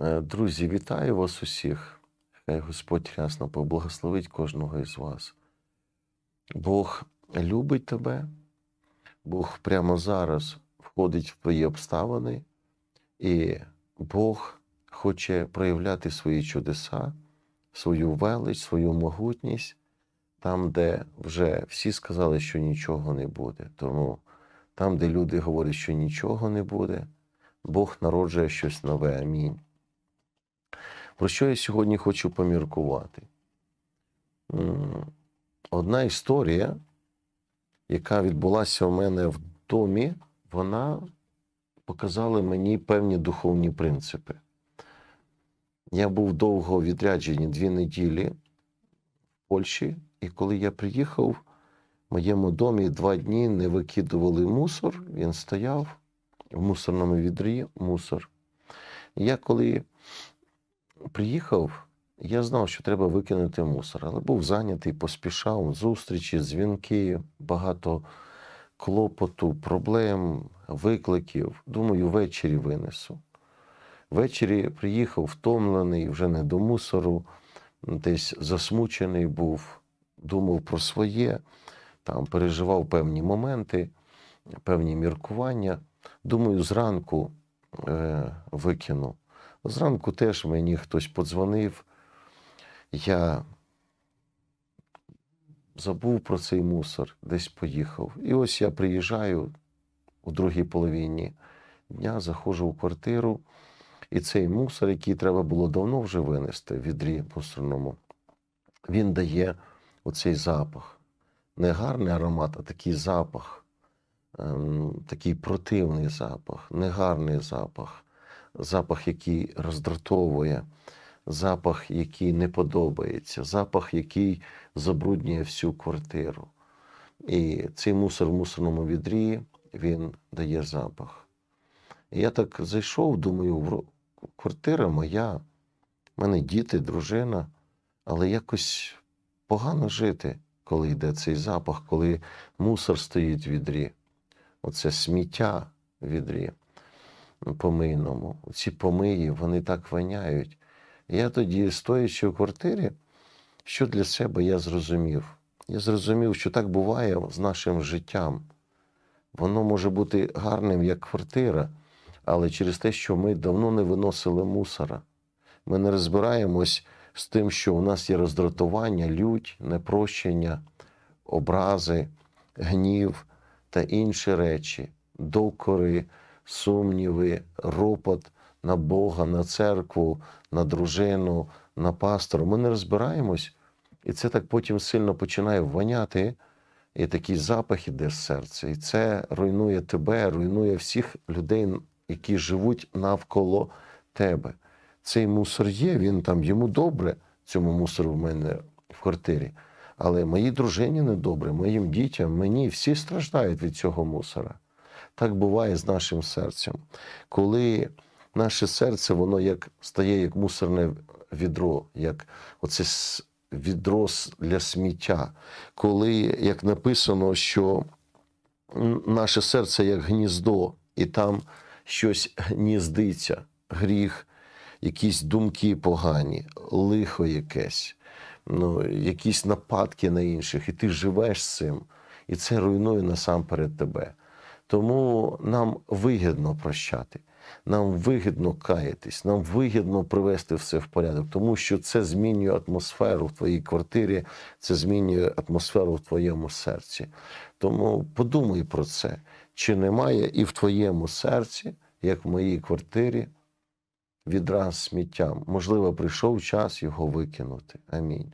Е, Друзі, вітаю вас усіх. Хай Господь рясно поблагословить кожного із вас. Бог любить тебе, Бог прямо зараз входить в твої обставини, і Бог хоче проявляти свої чудеса, свою велич, свою могутність там, де вже всі сказали, що нічого не буде. Тому там, де люди говорять, що нічого не буде, Бог народжує щось нове. Амінь. Про що я сьогодні хочу поміркувати? Одна історія, яка відбулася у мене в домі, вона показала мені певні духовні принципи. Я був довго відряджені дві неділі в Польщі, і коли я приїхав, в моєму домі два дні не викидували мусор, він стояв в мусорному відрі мусор. І я коли приїхав, я знав, що треба викинути мусор, але був зайнятий, поспішав, зустрічі, дзвінки, багато клопоту, проблем, викликів. Думаю, ввечері винесу. Ввечері приїхав втомлений, вже не до мусору, десь засмучений був, думав про своє, там переживав певні моменти, певні міркування. Думаю, зранку е, викину. Зранку теж мені хтось подзвонив. Я забув про цей мусор, десь поїхав. І ось я приїжджаю у другій половині дня, заходжу в квартиру, і цей мусор, який треба було давно вже винести в відрі мусорному, він дає оцей запах. Не гарний аромат, а такий запах, ем, такий противний запах, негарний запах, запах, який роздратовує, запах, який не подобається, запах, який забруднює всю квартиру. І цей мусор в мусорному відрі він дає запах. І я так зайшов, думаю, квартира моя, в мене діти, дружина, але якось погано жити, коли йде цей запах, коли мусор стоїть в відрі. Оце сміття в відрі помийному. Ці помиї, вони так воняють. Я тоді, стоячи в квартирі, що для себе я зрозумів? Я зрозумів, що так буває з нашим життям. Воно може бути гарним як квартира, але через те, що ми давно не виносили мусора. Ми не розбираємось з тим, що у нас є роздратування, лють, непрощення, образи, гнів та інші речі, докори, сумніви, ропот на Бога, на церкву, на дружину, на пастора. Ми не розбираємось, і це так потім сильно починає воняти, і такий запах іде з серця. І це руйнує тебе, руйнує всіх людей, які живуть навколо тебе. Цей мусор є, він там йому добре, цьому мусору в мене в квартирі. Але моїй дружині недобре, моїм дітям, мені всі страждають від цього мусора. Так буває з нашим серцем. Коли наше серце, воно як стає як мусорне відро, як оце відро для сміття. Коли, як написано, що наше серце як гніздо, і там щось гніздиться, гріх, якісь думки погані, лихо якесь, ну, якісь нападки на інших, і ти живеш з цим, і це руйнує насамперед тебе. Тому нам вигідно прощати, нам вигідно каятись, нам вигідно привести все в порядок, тому що це змінює атмосферу в твоїй квартирі, це змінює атмосферу в твоєму серці. Тому подумай про це, чи немає і в твоєму серці, як в моїй квартирі, відра з сміттям. Можливо, прийшов час його викинути. Амінь.